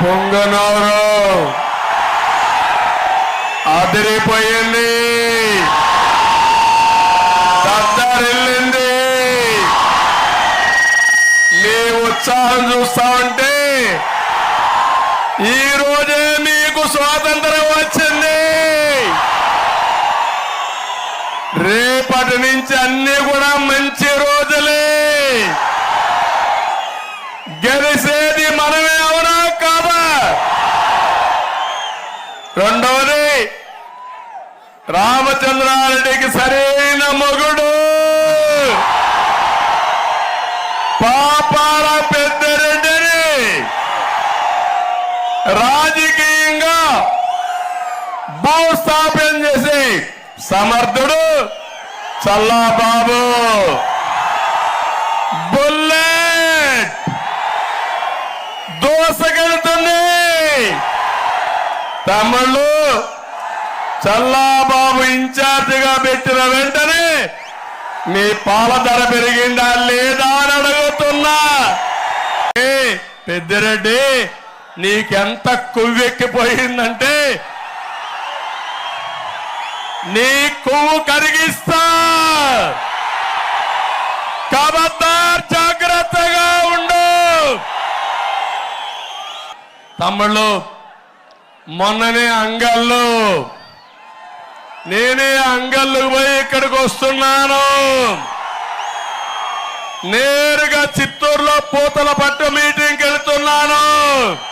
పొంగనారు అదిరిపోయింది. దద్దరిల్లింది మీ ఉత్సాహం చూస్తా ఉంటే ఈ రోజే మీకు స్వాతంత్రం వచ్చింది. రేపటి నుంచి అన్ని కూడా మంచి రోజులే. గెలిసేది మనమే అవునా కాదా? రెండవది రామచంద్రారెడ్డికి సరైన మొగుడు. పాపాల పెద్దరెడ్డిని రాజకీయంగా భూస్థాపన చేసి సమర్థుడు చల్లాబాబు. బుల్లెట్! దోసకెళ్తుంది. తమ్ముళ్ళు చల్లాబాబు ఇన్ఛార్జిగా పెట్టిన వెంటనే మీ పాల ధర పెరిగిందా లేదా అని అడుగుతున్నా. ఏ, పెద్దిరెడ్డి నీకెంత కొవ్వెక్కిపోయిందంటే నీ కొవ్వు కరిగిస్తా. కబద్దార్ జాగ్రత్తగా ఉండు. తమ్ముళ్ళు మొన్ననే అంగళ్ళు నేనే అంగళ్ళు పోయి ఇక్కడికి వస్తున్నాను. నేరుగా చిత్తూరులో పూతల పట్టు మీటింగ్కి వెళ్తున్నాను.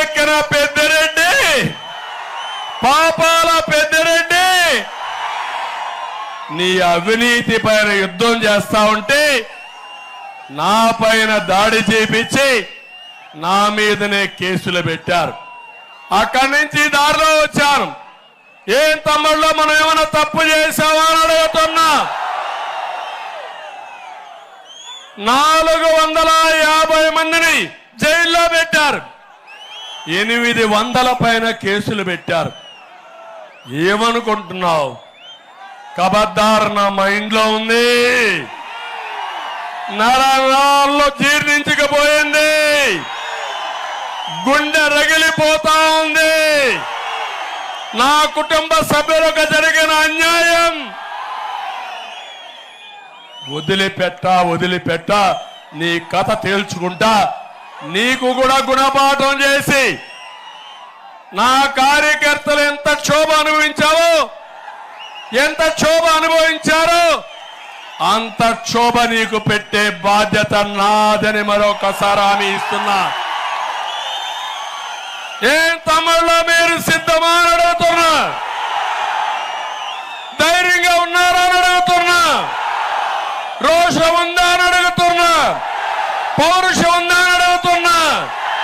ఎక్కిన పెద్దరెడ్డి? పాపాల పెద్దరెడ్డి? నీ అవినీతి పైన యుద్ధం చేస్తా ఉంటే నా పైన దాడి చేపించి నా మీదనే కేసులు పెట్టారు. అక్కడి నుంచి దారిలో వచ్చాను. ఏం తమ్ముళ్ళు మనం ఏమైనా తప్పు చేసామా అని అడుగుతున్నా. నాలుగు వందల యాభై మందిని ఎనిమిది వందల పైన కేసులు పెట్టారు. ఏమనుకుంటున్నావు? కబద్దార్ నా మైండ్లో ఉంది. నరాల్లో జీర్ణించకపోయింది. గుండె రగిలిపోతా ఉంది. నా కుటుంబ సభ్యులకు జరిగిన అన్యాయం. వదిలిపెట్ట వదిలిపెట్ట నీ కథ తేల్చుకుంటా నీకు కూడా గుణపాఠం చేసి నా కార్యకర్తలు ఎంత క్షోభ అనుభవించావో ఎంత క్షోభ అనుభవించారో అంత క్షోభ నీకు పెట్టే బాధ్యత నాదని మరొకసారి హామీ ఇస్తున్నా. ఏం తమ్ముళ్ళు మీరు సిద్ధమా అని అడుగుతున్నా. ధైర్యంగా ఉన్నారా అని అడుగుతున్నా. రోషం ఉందా అని అడుగుతున్నా. పౌరుషం ఉందా అని time.